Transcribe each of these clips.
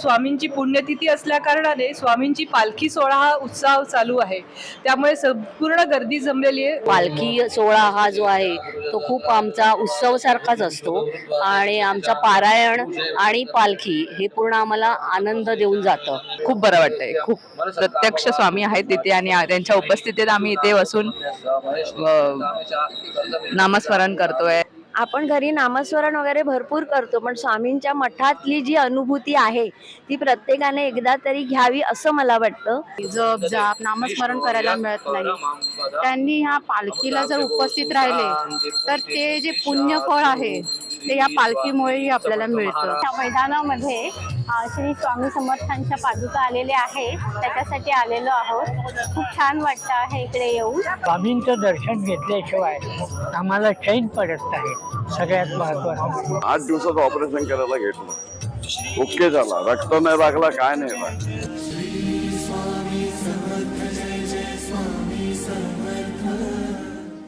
स्वामींची पुण्यतिथी असल्या कारणाने स्वामींची पालखी सोहळा हा उत्साह चालू आहे. त्यामुळे संपूर्ण गर्दी जमलेली आहे. पालखी सोहळा हा जो आहे तो खूप आमचा उत्सव सारखाच असतो. आणि आमचा पारायण आणि पालखी हे पूर्ण आम्हाला आनंद देऊन जातं. खूप बरं वाटतंय. खूप प्रत्यक्ष स्वामी आहेत तिथे आणि त्यांच्या उपस्थितीत आम्ही इथे बसून नामस्मरण करतोय. आपण घरी नामस्मरण वगैरे भरपूर करतो पण स्वामींच्या मठातली जी अनुभूती आहे ती प्रत्येकाने एकदा तरी घ्यावी असं मला वाटतं. जप जाप नामस्मरण करायला मिळत नाही. त्यांनी ह्या पालखीला जर उपस्थित राहिले तर ते जे पुण्यफळ आहे ते या पालखीमुळेही आपल्याला मिळतं. त्या मैदानामध्ये श्री स्वामी समर्थांच्या पादुका आलेल्या आहेत. त्याच्यासाठी आलेलो आहोत. खूप छान वाटतं आहे इकडे येऊन. स्वामींचं दर्शन घेतल्याशिवाय आम्हाला चैन पडत नाही. सगळ्यात महत्वाचं. आठ दिवसाचं ऑपरेशन करायला घेतलं. ओके झाला. रक्त नाही लागला काय नाही लागला.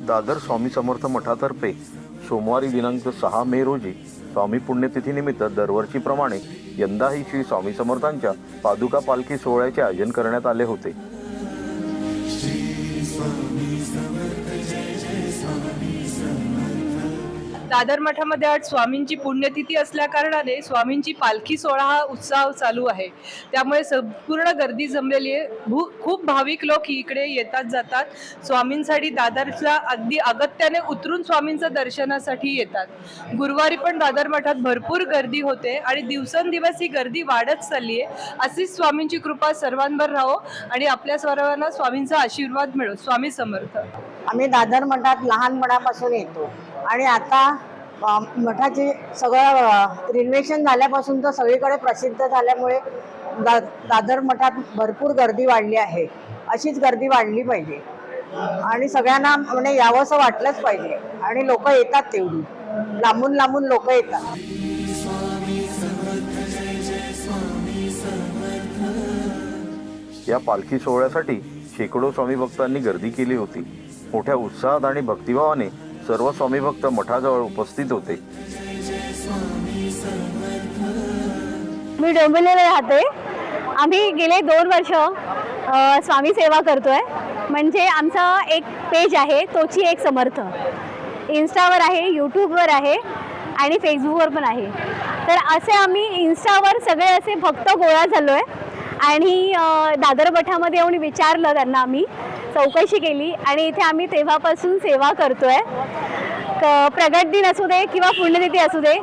दादर स्वामी समर्थ मठातर्फे सोमवारी दिनांक सहा मे रोजी स्वामी पुण्यतिथीनिमित्त दरवर्षीप्रमाणे यंदाही श्री स्वामी समर्थांच्या पादुका पालखी सोहळ्याचे आयोजन करण्यात आले होते. दादर मठामध्ये आज स्वामींची पुण्यतिथी असल्या कारणाने स्वामींची पालखी सोहळा हा उत्साह चालू आहे. त्यामुळे संपूर्ण गर्दी जमलेली आहे. भू खूप भाविक लोक इकडे येतात जातात. स्वामींसाठी दादरला अगदी अगत्याने उतरून स्वामींचं दर्शनासाठी येतात. गुरुवारी पण दादर मठात भरपूर गर्दी होते आणि दिवसेंदिवस ही गर्दी वाढत चालली आहे. अशीच स्वामींची कृपा सर्वांवर राहो आणि आपल्या सर्वांना स्वामींचा आशीर्वाद मिळो. स्वामी समर्थ. आम्ही दादर मठात लहानपणापासून येतो. आणि आता मठाचे सगळं रिनोव्हेशन झाल्यापासून तर सगळीकडे प्रसिद्ध झाल्यामुळे दा दादर मठात भरपूर गर्दी वाढली आहे. अशीच गर्दी वाढली पाहिजे. आणि सगळ्यांना म्हणजे यावंसं वाटलंच पाहिजे. आणि लोक येतात तेवढी. लांबून लांबून लोक येतात. या पालखी सोहळ्यासाठी शेकडो स्वामी भक्तांनी गर्दी केली होती. मोठ्या उत्साहात आणि भक्तिभावाने सर्व स्वामी भक्त मठाजवळ उपस्थित होते. मी डोंबिवलीला राहते. आम्ही गेले दोन वर्ष स्वामी सेवा करतोय. म्हणजे आमचा एक पेज आहे तोची एक समर्थ. इन्स्टावर आहे यूट्यूबवर आहे आणि फेसबुकवर पण आहे. तर असे आम्ही इन्स्टावर सगळे असे भक्त गोळा झालो आहे आणि अ, दादर मठामध्ये येऊन विचारलं त्यांना आम्ही चौकशी केली आणि इथे आम्ही तेव्हापासून सेवा करतोय. प्रगट दिन असू दे किंवा पुण्यतिथी असू दे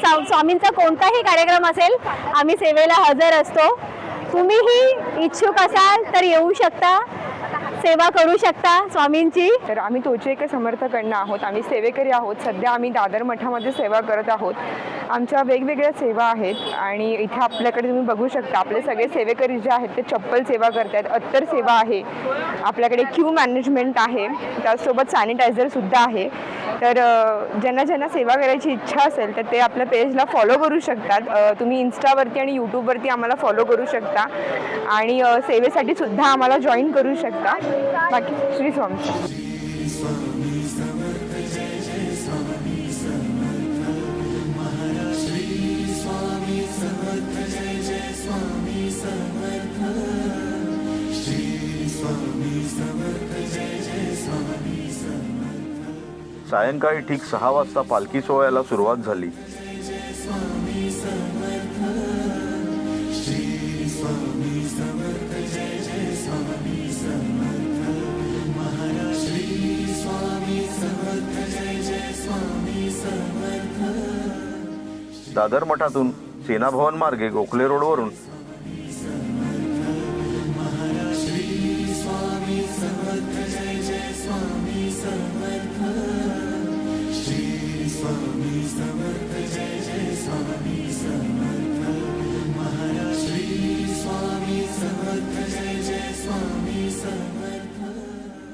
स्वामींचा कोणताही कार्यक्रम असेल आम्ही सेवेला हजर असतो. तुम्हीही इच्छुक असाल तर येऊ शकता. सेवा करू शकता स्वामींची? तर आम्ही तोचे एक समर्थकांना आहोत. आम्ही सेवेकरी आहोत. सध्या आम्ही दादर मठामध्ये सेवा करत आहोत. आमच्या वेगवेगळ्या सेवा आहेत आणि इथे आपल्याकडे तुम्ही बघू शकता आपले सगळे सेवेकरी जे आहेत ते चप्पल सेवा करतात अत्तर सेवा आहे. आपल्याकडे क्यू मॅनेजमेंट आहे. त्यासोबत सॅनिटायझरसुद्धा आहे. तर ज्यांना ज्यांना सेवा करायची इच्छा असेल तर ते आपल्या पेजला फॉलो करू शकतात. तुम्ही इन्स्टावरती आणि यूट्यूबवरती आम्हाला फॉलो करू शकता. आणि सेवेसाठी सुद्धा आम्हाला जॉईन करू शकता. बाकी श्री सायंकाळी ठीक सहा वाजता पालखी सोहळ्याला सुरुवात झाली. दादर मठातून सेनाभवन मार्गे गोखले रोडवरून.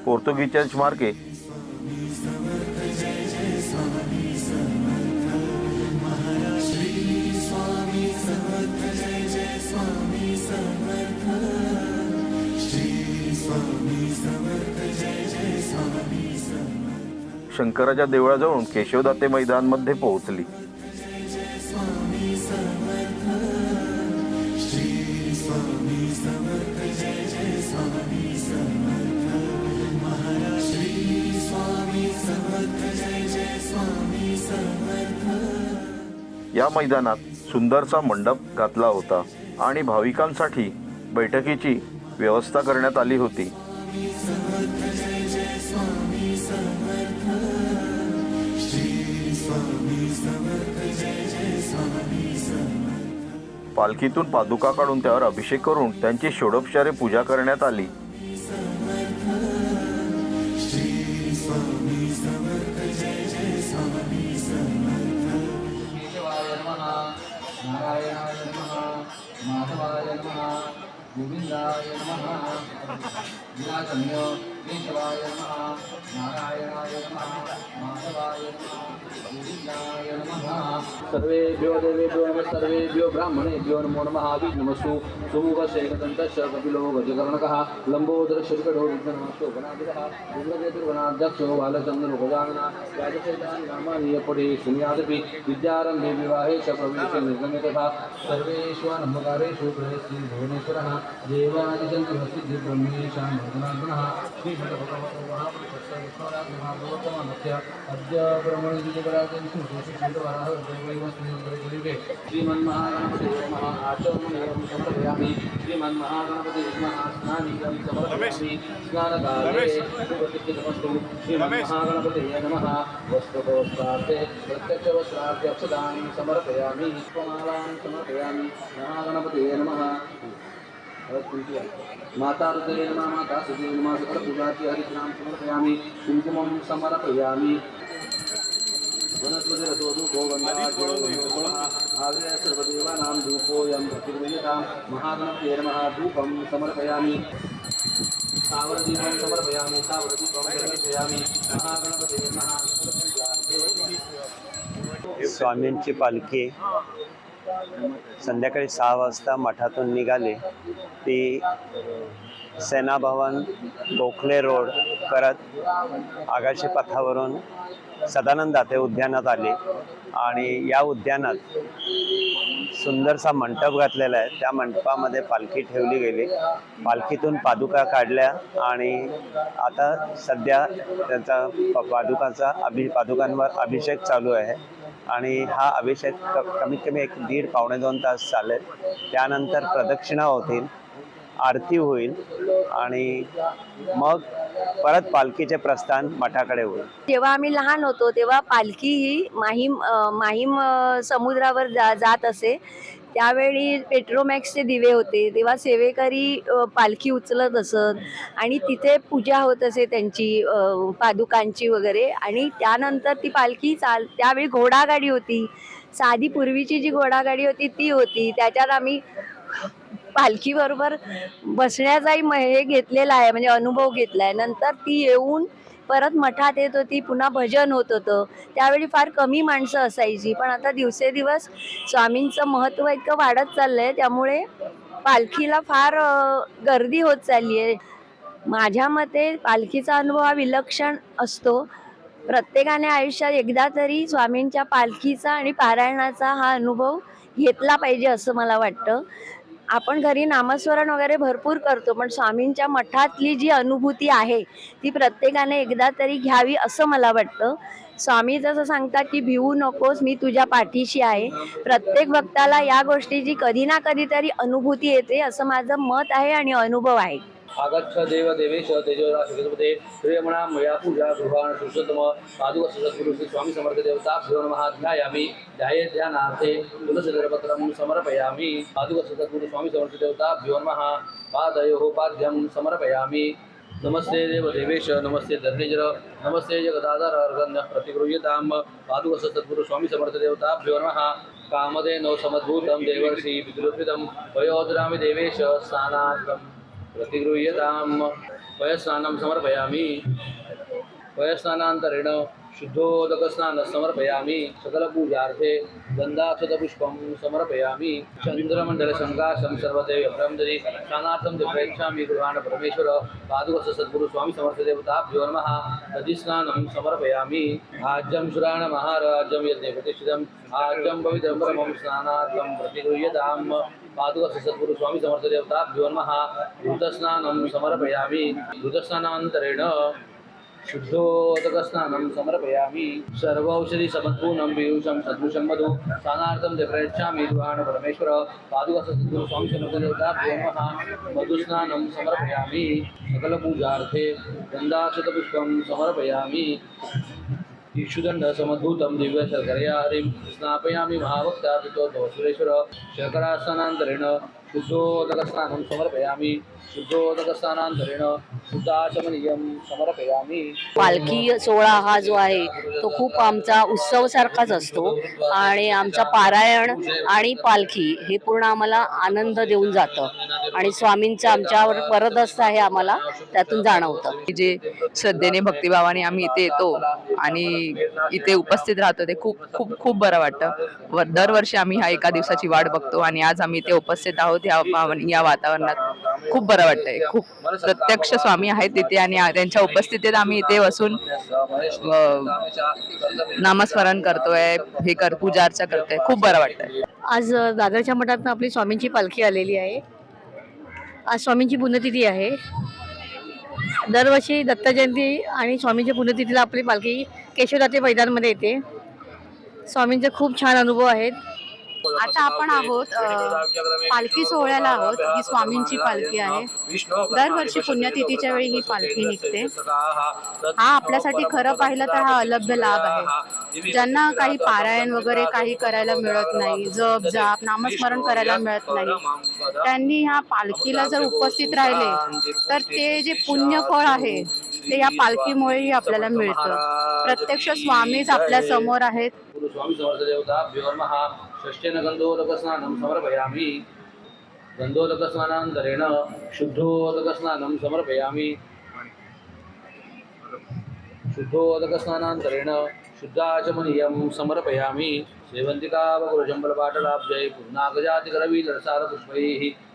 पोर्तुगीज चर्च मार्गे शंकराच्या देवळाजवळून केशवदाते मैदानमध्ये पोहोचली. या मैदानात सुंदरसा मंडप घातला होता आणि भाविकांसाठी बैठकीची व्यवस्था करण्यात आली होती. पालखीतून पादुका काढून त्यावर अभिषेक करून त्यांची षोडोपचारे पूजा करण्यात आली नारायणाय नमः माधवाय नमः गोविंदाय नमः विराजम्य केशवाय नमः नारायणाय नमः माधवाय नमः सर्वेभ्यो देवेभ्यो नमः सर्वेभ्यो ब्राह्मणेभ्यो नमो नमः। विघ्नमस्तु सुमुखशेखदन्तश्च कपिलो गजकर्णकः लम्बोदरशर्कटो विघ्ननाशोभनादिकः रुद्रकेतुर्वनाध्यक्षो बालचन्द्रो गजानना नामानि यपठे शृणुयादपि विद्यारम्भे विवाहे च प्रवेशे निर्गम्यतथा तथा सर्वेषु श्री भुवनेश्वरः देवादिचन्द्रभस्ति ब्रह्मेशां भजनाग्नः श्रीभगवतो महापुरुषस्य अद्य ब्रह्मणि विजयपराजयं सुशोषितवराह देवैवस्मिन् श्रीमन्महागणपति नमः आचमनीयं समर्पयामि श्रीमन्महागणपति नमः स्नानीयं समर्पयामि स्नानकाले शुभतिथितमस्तु श्रीमन्महागणपति नमः वस्त्रकोत्रार्थे प्रत्यक्षवस्त्रार्थे अक्षदान् समर्पयामि पुष्पमालां समर्पयामि महागणपति नमः माता हृदये नमः माता सुदे नमः सकलपूजार्थे हरिनाम समर्पयामि. कुङ्कुमं समर्पयामि. वनस्पति रसोधूपो वन्दाग्रे सर्वदेवानां धूपोऽयं प्रतिगृह्यतां. महागणपते नमः धूपं समर्पयामि. सावरदीपं समर्पयामि सावरदीपं समर्पयामि. महागणपते नमः. स्वामींची पालखी. संध्याकाळी सहा वाजता मठातून निघाली. ती सेनाभवन गोखले रोड करत आगाशी पथावरून सदानंद दाते उद्यानात आली. आणि या उद्यानात सुंदरसा मंडप घातलेला आहे. त्या मंडपामध्ये पालखी ठेवली गेली. पालखीतून पादुका काढल्या आणि आता सध्या त्यांचा प- पादुकाचा अभि पादुकांवर अभिषेक चालू आहे. आणि हा अभिषेक कमीत कमी एक दीड पावणे दोन तास चालेल. त्यानंतर प्रदक्षिणा होतील आरती होईल आणि मग परत पालखीचे प्रस्थान मठाकडे होईल. जेव्हा आम्ही लहान होतो तेव्हा पालखी ही माहीम माहीम समुद्रावर जा जात असे. त्यावेळी पेट्रोमॅक्सचे दिवे होते तेव्हा सेवेकरी पालखी उचलत असत आणि तिथे पूजा होत असे त्यांची पादुकांची वगैरे आणि त्यानंतर ती पालखी चाल त्यावेळी घोडागाडी होती. साधी पूर्वीची जी घोडागाडी होती ती होती. त्याच्यात आम्ही पालखीबरोबर बसण्याचाही म- हे घेतलेला आहे म्हणजे अनुभव घेतला आहे. नंतर ती येऊन परत मठात येत होती पुन्हा भजन होत होतं. त्यावेळी फार कमी माणसं असायची पण आता दिवसेदिवस स्वामींचं महत्त्व इतकं वाढत चाललं आहे त्यामुळे पालखीला फार गर्दी होत चालली आहे माझ्या मते पालखीचा अनुभव हा विलक्षण असतो. प्रत्येकाने आयुष्यात एकदा तरी स्वामींच्या पालखीचा आणि पारायणाचा हा अनुभव घेतला पाहिजे असं मला वाटतं. आपण घरी नामस्मरण वगैरे भरपूर करतो पण स्वामींच्या मठातली जी अनुभूती आहे ती प्रत्येकाने एकदा तरी घ्यावी असं मला वाटतं. स्वामी जसं सांगतात की भिवू नकोस मी तुझ्या पाठीशी आहे. प्रत्येक भक्ताला या गोष्टीची कधी ना कधीतरी अनुभूती येते असं माझं मत आहे आणि अनुभव आहे. आगच्छ देव देवेश तेजोराशिपते प्रियमणा मया पूजा गृहाण पुरुषोत्तम पादुक सदगुरु श्री स्वामी समर्थ देवताभ्यो नमः ध्यायामि ध्याये ध्यानार्थे तुलसीधरपत्रं समर्पयामि। पादुक सदगुरु स्वामी समर्थ देवताभ्यो नमः पादयोः पाद्यं समर्पयामि। नमस्ते देव देवेश नमस्ते धरणीजर नमस्ते जगदाधार अर्गन्य प्रतिगृह्यतां। पादुक सद्गुरु स्वामी समर्थ देवताभ्यो नमः कामधेनो समद्भूतं देवर्षि विद्रुपितं वयोधरामि देवेश स्नानार्थं प्रतिगृह्यतां वयस्नानं समर्पयामि। वयस्नानान्तरेण शुद्धोदकस्नानं समर्पयामि सकलपूजार्थे गन्धाक्षतपुष्पं समर्पयामि। चन्द्रमण्डलशङ्कासं सर्वदेव ब्रह्मदरि स्नानार्थं तु प्रेक्षामि गृहाण परमेश्वर। पादुकस्य सद्गुरु समर्थदेवताभ्यो नमः। नदीस्नानं समर्पयामि। आज्यं सुराणमहाराज्यं यज्ञ प्रतिष्ठितम् आज्यं पवित्रं परमं स्नानार्थं प्रतिगृह्यताम् पादुका सत्पुरुष स्वामी समर्थ देवताभ्यो नमः समर्पयामि। ऋतस्नानान्तरेण शुद्धोदकस्नानं समर्पयामि। सर्वौषधि समद्गुणं पीयूषं सदृशं मधु स्नानार्थं च प्रयच्छामि। दुहान परमेश्वर पादुका सद्गुरु स्वामी समर्थ मधुस्नानं समर्पयामि। सकलपूजार्थे गन्धाक्षतपुष्पं समर्पयामि। इक्षुदंड समद्भूतम दिव्य शर्करया हरिम स्नापयामि महाभक्ता पितो सुरेश्वर शर्करास्नान्तरेण शुद्धोदकस्थानं समर्पयामि। शुद्धोदकस्थानांतरेण शुद्धाचमनीयं समर्पयामि। पालखी सोहळा हा जो आहे तो खूप आमचा उत्सव सारखाच असतो आणि आमचा पारायण आणि पालखी हे पूर्ण आम्हाला आनंद देऊन जातं. आणि स्वामींचं आमच्यावर वरदस्त आहे आम्हाला त्यातून जाणवतं. जे श्रद्धेने भक्तिभावाने आम्ही इथे येतो आणि इथे उपस्थित राहतो ते खूप खूप खूप बरं वाटतं. व दरवर्षी आम्ही ह्या एका दिवसाची वाट बघतो आणि आज आम्ही इथे उपस्थित आहोत या वातावरणात. खूप बरं वाटतंय. खूप प्रत्यक्ष स्वामी आहेत तिथे आणि त्यांच्या उपस्थितीत आम्ही इथे बसून नामस्मरण करतोय हे कर पूजा अर्चा करतोय. खूप बरं वाटतंय. आज दादरच्या मठात आपली स्वामींची पालखी आलेली आहे. आज स्वामींची पुण्यतिथी आहे. दरवर्षी दत्त जयंती आणि स्वामींच्या पुण्यतिथीला आपली पालखी केशवदाते मैदानमध्ये येते. स्वामींचे खूप छान अनुभव आहेत. आता आपण आहोत पालखी सोहळ्याला आहोत ही स्वामींची पालखी आहे. दरवर्षी पुण्यतिथीच्या वेळी ही पालखी निघते. हा आपल्यासाठी खरं पाहिलं तर हा अलभ्य लाभ आहे. ज्यांना काही पारायण वगैरे काही करायला मिळत नाही जप जाप नामस्मरण करायला मिळत नाही. त्यांनी ह्या पालखीला जर उपस्थित राहिले तर ते जे पुण्यफळ आहे ते या पालखीमुळेही आपल्याला मिळतं. प्रत्यक्ष स्वामीच आपल्यासमोर आहेत. गुरु स्वामी समर्थ समर्पयामि. गन्धोदकस्नानान्तरेण शुद्धोदकस्नानं समर्पयामि. शुद्धोदकस्नानान्तरेण शुद्धाचमनीयं समर्पयामि. सेवन्तिकावगुरुजम्बलपाटलाब्जै पूर्णागजातिकरवीलरसारपुष्पैः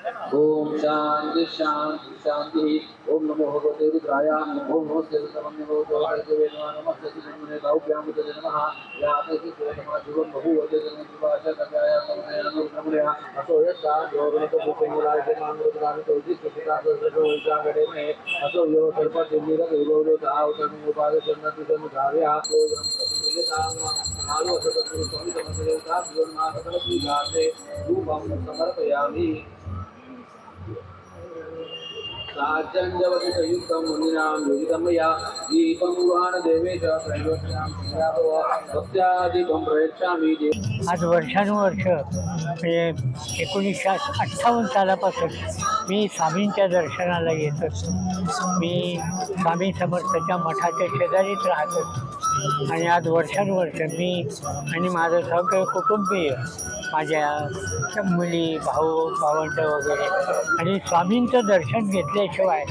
ओम शांति शांति शांति ओम नमो भगवते रुद्राय ओम नमो देवतमन्य भगवते नमस्ते नमः गौभ्यां मुदे नमः या ते सुरतमा जीवन बहु वदे जन विवाच कव्याय समय नमः असो यसा योगनतो भूपेंद्राय ते मांगरुद्राय तो जी सुखिता सजो उजागरे में असो यो सर्प दिल्लीर गौरव दाव तनु उपाद जन्नति जन धार्या तो यम प्रतिले नाम आलो सतगुरु स्वामी समर्थ देवता जीवन मा सकल पूजाते रूपम समर्पयामि साजंजवतियुक्तं मुनीनां योगितं दीपं गुहाण देवेश प्रयच्छामि आज वर्षानुवर्ष म्हणजे एकोणीसशे अठ्ठावन्न सालापासून मी स्वामींच्या दर्शनाला येत. असतो मी स्वामी समर्थाच्या मठाच्या शेजारीच राहत. असतो आणि आज वर्षानुवर्ष मी आणि माझं सगळं कुटुंबीय माझ्या मुली भाऊ भावंड वगैरे. आणि स्वामींचं दर्शन घेतल्याशिवाय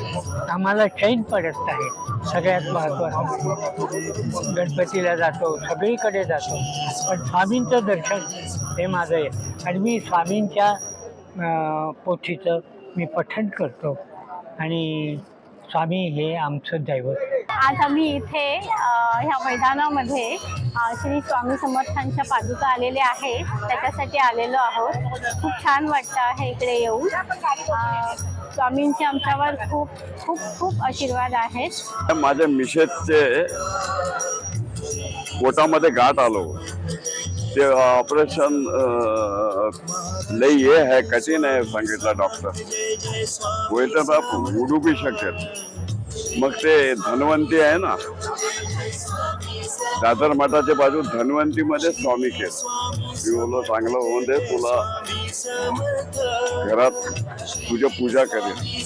आम्हाला चैन पडत नाही. सगळ्यात महत्त्वाचं गणपतीला जातो सगळीकडे जातो. पण स्वामींचं दर्शन हे माझं आहे. आणि मी स्वामींच्या पोथीचं मी पठण करतो. आणि स्वामी हे आमचं दैवत. आज आम्ही इथे ह्या मैदानामध्ये श्री स्वामी समर्थांच्या पादुका आलेल्या आहेत त्याच्यासाठी आलेलो आहोत. खूप छान वाटतं आहे इकडे येऊन. स्वामींचे आमच्यावर खूप खूप खूप आशीर्वाद आहेत. माझ्या मिसेसचे पोटामध्ये गाठ आलो. ते ऑपरेशन लई हे आहे कठीण आहे सांगितलं डॉक्टर. होईल तर बाप उडू बी शकेल. मग ते धन्वंती आहे ना? दादर मठाच्या बाजू धन्वंतीमध्ये स्वामी केलं मी बोललो चांगलं होऊन दे तुला घरात तुझ्या पूजा करेल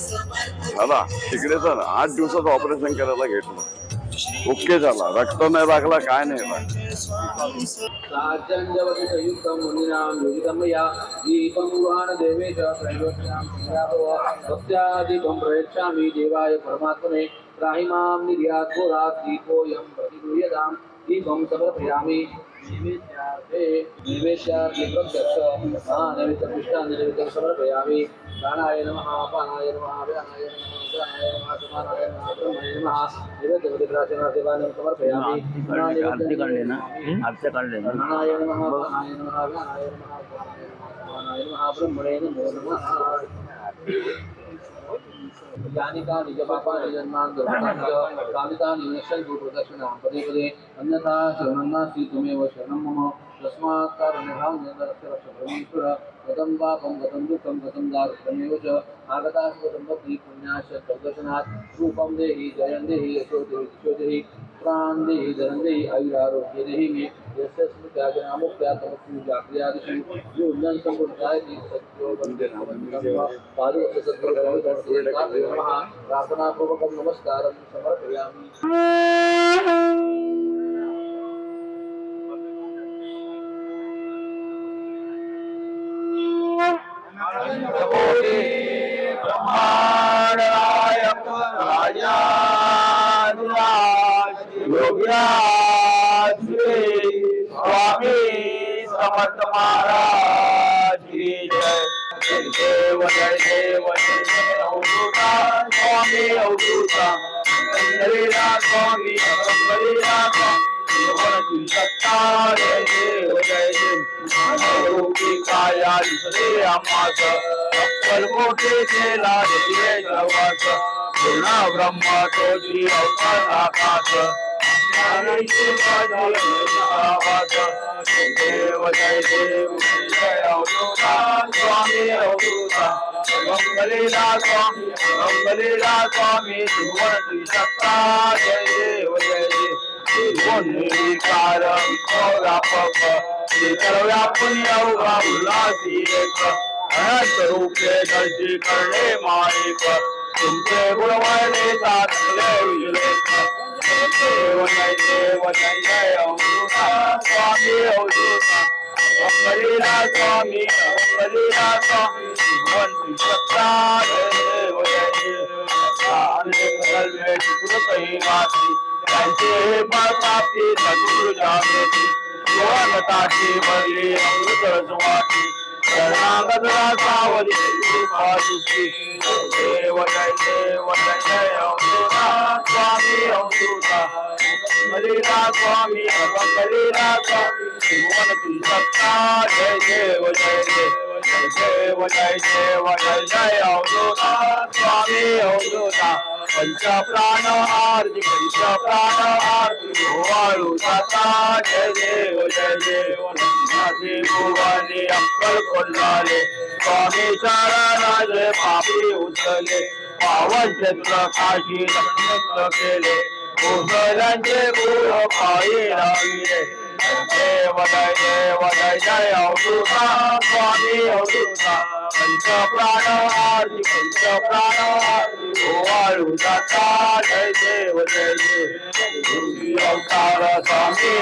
झाला तिकडे तर आठ दिवसाचं ऑपरेशन करायला घेतलं. ओके झाला. रक्त नाही लागला काय नाही लागला मया प्रयच्छामि देवाय परमात्मने. त्राहि मां निर्यात् घोरात् दीपोऽयं प्रतिगृह्यताम्. दीपं समर्पयामि नैवेद्यार्थे नैवेद्यार्थे प्रत्यक्ष महानैवेद्यमिष्टान्नैवेद्यं समर्पयामि समर्पयामि। आरती काढले ना आरती काढले ना प्राणाय नमः अपानाय नमः व्यानाय नमः उग्राणाय नमः समानाय नमः ब्रह्मणे नमो नमः यानि कानि च पापानि जन्मान् दुर्गतानि च कामितानि नश्यन्तु प्रदक्षिणां पदे पदे अन्यथा शरणं नास्ति त्वमेव शरणं मम तस्मात् कारणभावं परमेश्वर गतं पापं गतं दुःखं गतं दारिद्र्यमेव च आगतास्पदं भक्ति पुण्याश्च तद्दर्शनात् रूपं देहि जयं देहि यशो देहि यशो देहि प्राण देहि धनं देहि आयुरारोग्य देहि मे यस्य स्मृत्या जनामुक्त्या तमस्मि योजनं सम्पूर्णायति सत्यो वन्दे पादुकस्य सद्गुरुभगवते प्रार्थनापूर्वकं नमस्कारं समर्पयामि समर्थ महाराज की जय. देव जय देव जय जय अवधूता. स्वामी अवधूता. हरिरा स्वामी हरिरा स्वामी सत्ता जय देव जय देव. काया अक्कल मोठे केला दिले पूर्ण ब्रह्म तोची अवतार आकाश. देव जय देव जय अवधूता स्वामी अवधूता स्वामी स्वामी जय देव जय देव निर्विकार व्यापक श्रीकर व्यापुनी उल्हासी एक अनंत रूपे दर्शी करणे मालिक तुमचे गुणवायले साधले देव स्वामी सत्ता त्यांचे सद्गुरु जागृती सुवर्णताची भरली अमृत सुवासी शरणागत सावली देव जय देव जय जय स्वामी अवधूता मलिला स्वामी मंगलीला स्वामी त्रिभुवन त्रिसत्ता जय देव जय देव जय देव जय देव जय जय अवधूता स्वामी अवधूता पंच प्राण आरती पंच प्राण आरती गोवाळू जाता जय देव जय देव भुवानी अक्कल कोल्हाले स्वामी चरणाचे पापी पावन क्षेत्र काशी रत्न केले कोसळ्यांचे गुरु पायी लाविले देव जय देव जय जय स्वामी अवधूता पंच प्राण आरती पंच प्राण आरती गोवाळू जाता जय देव जय देव अवतार स्वामी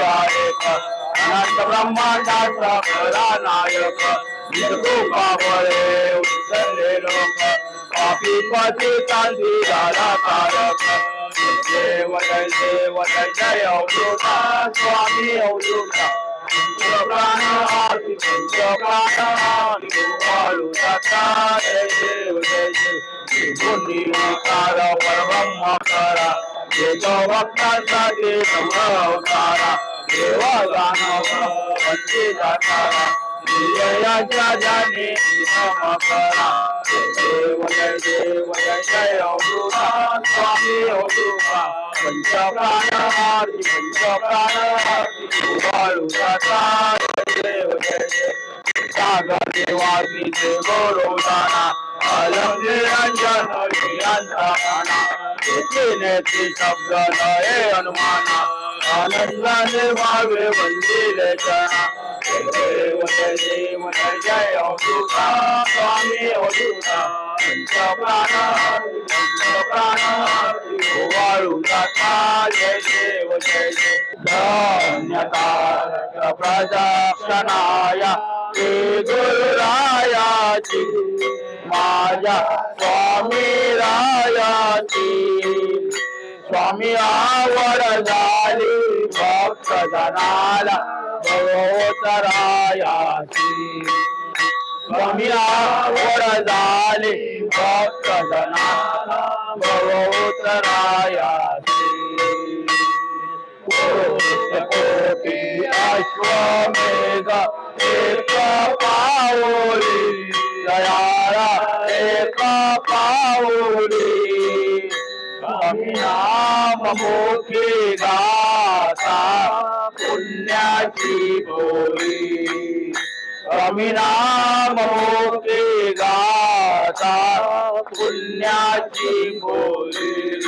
अनंत ब्रह्मांडाचा खरा नायक निर्गुपा बळे उचलले लोक पापी पती चांदी झाला तारक. देव जय देव जय जय अवधूता स्वामी अवधूता. प्राण आरती पंच प्राण आरती गोपाळू जाता जय देव जय जय परब्रह्म करा देव अवतारा देवा जाणव वंची जातारा Jani Namakara Jaya Jaya Jaya Omruta Swami Omruta Panchaprana Hari Panchaprana Hari Kumaru Tata Jaya Jaya Saga Devasi Devoro Dana Alam Niranjana Niranjana Jitine Tisabdana E Anumana आनंदाने व्हावे वंदिले जना जय देव अवधूता स्वामी अवधूता पंच प्राण पंच प्राण जाता. जय देव जय जय धन्यता श्री गुरुरायाची. माझ्या स्वामी रायाची स्वामी आवड झाली भक्त जनाला भगवतरायाची स्वामी आवड झाली भक्त जनाला भगवतरायाची कोटी अश्वमेघ एक पाऊली दयाळा एक पाऊली. नाम मोठे गाता पुण्याची बोली. स्वामी नाम मोठे गाता पुण्याची बोली.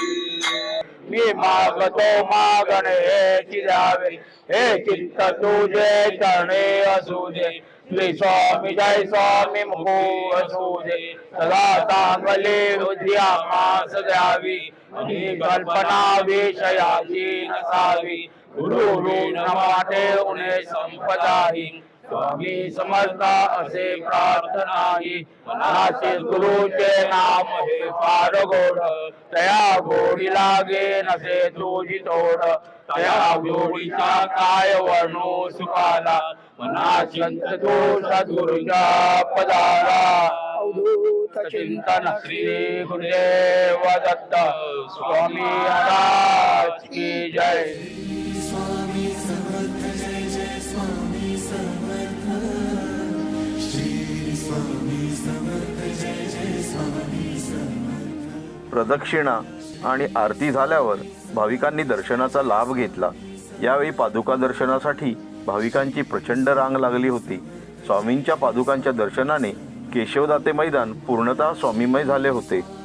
मी मागतो मागणे हे चिरावे हे चित्त तुझे चरणे असू दे श्री स्वामी जय स्वामी मुखो असू दे सदा चांगले रुद्या मास द्यावी आणि कल्पना विषयाची नसावी। गुरु ऋण वाटे उणे संपदाही स्वामी समर्थ असे प्रार्थनाही। मनाचे गुरुचे नाम हे फार गोड तया गोडी लागे नसे तुझी तोड। तया गोडीचा काय वर्णू सुखाला मनाचिंत तू सद्गुरुच्या पदाला अवधूत चिंतन श्री गुरुदेव दत्त स्वामी महाराज की जय प्रदक्षिणा आणि आरती झाल्यावर भाविकांनी दर्शनाचा लाभ घेतला. यावेळी पादुका दर्शनासाठी भाविकांची प्रचंड रांग लागली होती. स्वामींच्या पादुकांच्या दर्शनाने केशवदाते मैदान पूर्णतः स्वामीमय झाले होते.